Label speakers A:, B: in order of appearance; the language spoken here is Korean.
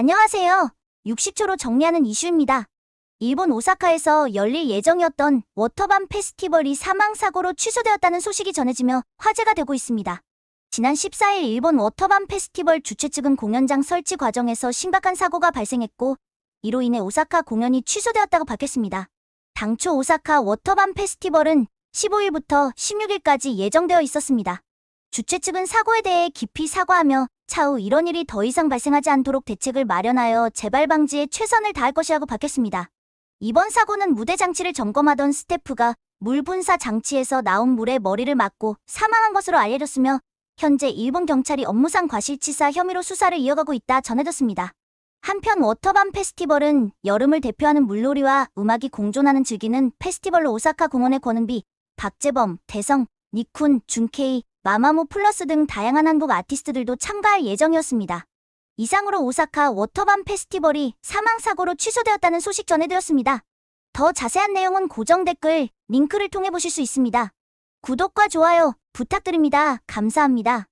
A: 안녕하세요. 60초로 정리하는 이슈입니다. 일본 오사카에서 열릴 예정이었던 워터밤 페스티벌이 사망사고로 취소되었다는 소식이 전해지며 화제가 되고 있습니다. 지난 14일 일본 워터밤 페스티벌 주최 측은 공연장 설치 과정에서 심각한 사고가 발생했고, 이로 인해 오사카 공연이 취소되었다고 밝혔습니다. 당초 오사카 워터밤 페스티벌은 15일부터 16일까지 예정되어 있었습니다. 주최 측은 사고에 대해 깊이 사과하며 차후 이런 일이 더 이상 발생하지 않도록 대책을 마련하여 재발 방지에 최선을 다할 것이라고 밝혔습니다. 이번 사고는 무대 장치를 점검하던 스태프가 물 분사 장치에서 나온 물에 머리를 맞고 사망한 것으로 알려졌으며 현재 일본 경찰이 업무상 과실치사 혐의로 수사를 이어가고 있다 전해졌습니다. 한편 워터밤 페스티벌은 여름을 대표하는 물놀이와 음악이 공존하는 즐기는 페스티벌로 오사카 공원의 권은비, 박재범, 대성, 니쿤, 준케이, 마마무 플러스 등 다양한 한국 아티스트들도 참가할 예정이었습니다. 이상으로 오사카 워터밤 페스티벌이 사망사고로 취소되었다는 소식 전해드렸습니다. 더 자세한 내용은 고정 댓글, 링크를 통해 보실 수 있습니다. 구독과 좋아요 부탁드립니다. 감사합니다.